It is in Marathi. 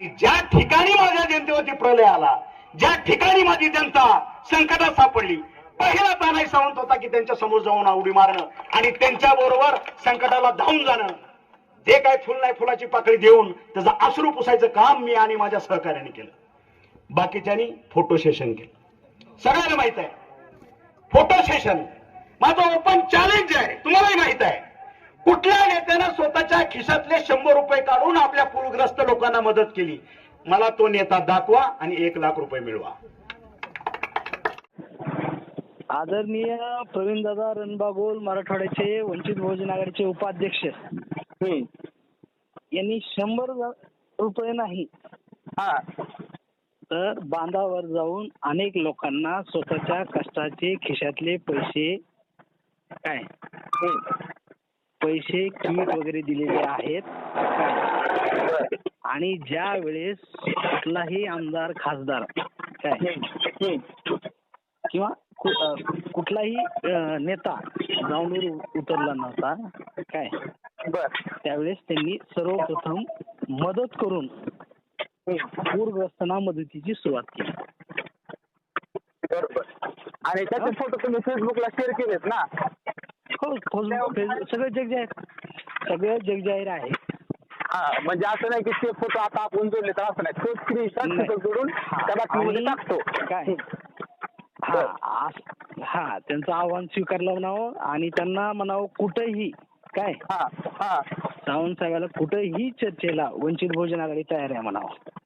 ज्या ठिकाणी माझ्या जनतेवरती प्रलय आला ज्या ठिकाणी माझी जनता संकटात सापडली पहिला तानाही सावंत होता की त्यांच्यासमोर जाऊन उडी मारणं आणि त्यांच्या बरोबर संकटाला धावून जाणं. जे काय फुल नाही फुलाची पाकळी देऊन त्याचं अश्रू पुसायचं काम मी आणि माझ्या सहकार्याने केलं. बाकीच्यानी फोटो सेशन केलं. सगळ्यांना माहीत आहे. फोटो सेशन माझं ओपन चॅलेंज आहे. तुम्हाला माहीत आहे कुठल्या नेत्यानं स्वतःच्या खिशातले शंभर रुपये काढून आपल्या पूरग्रस्त लोकांना मदत केली. मला तो नेता दाखवा आणि एक लाख रुपये मिळवा. आदरणीय प्रवीणदादा रणबागोल मराठवाड्याचे वंचित बहुजन आघाडीचे उपाध्यक्ष. यांनी शंभर रुपये नाही हा. तर बांधावर जाऊन अनेक लोकांना स्वतःच्या कष्टाचे खिशातले पैसे काय? पैसे किट वगैरे दिलेले आहेत. आणि ज्या वेळेस कुठलाही आमदार खासदार काय? किंवा कुठलाही नेता ग्राउंडवर उतरला नव्हता काय? त्यावेळेस त्यांनी सर्वप्रथम मदत करून पूरग्रस्तांना मदतीची सुरुवात केली. बरोबर. आणि त्याचे फोटो तुम्ही फेसबुकला शेअर केलेत ना? हो फेसबुक फेस- सगळं जग जाहीर सगळं जग जाहीर आहे. हा म्हणजे असं नाही की ते फोटो आता आपण जोडले तर असं नाही. तो स्क्रीनशॉट जोडून त्या बातमीमध्ये टाकतो. काय? हा हा त्यांचं आव्हान स्वीकारलं म्हणावं आणि त्यांना म्हणावं कुठेही काय? हा हा. सावंत साहेबाला कुठेही चर्चेला वंचित आघाडी तयार आहे म्हणावं.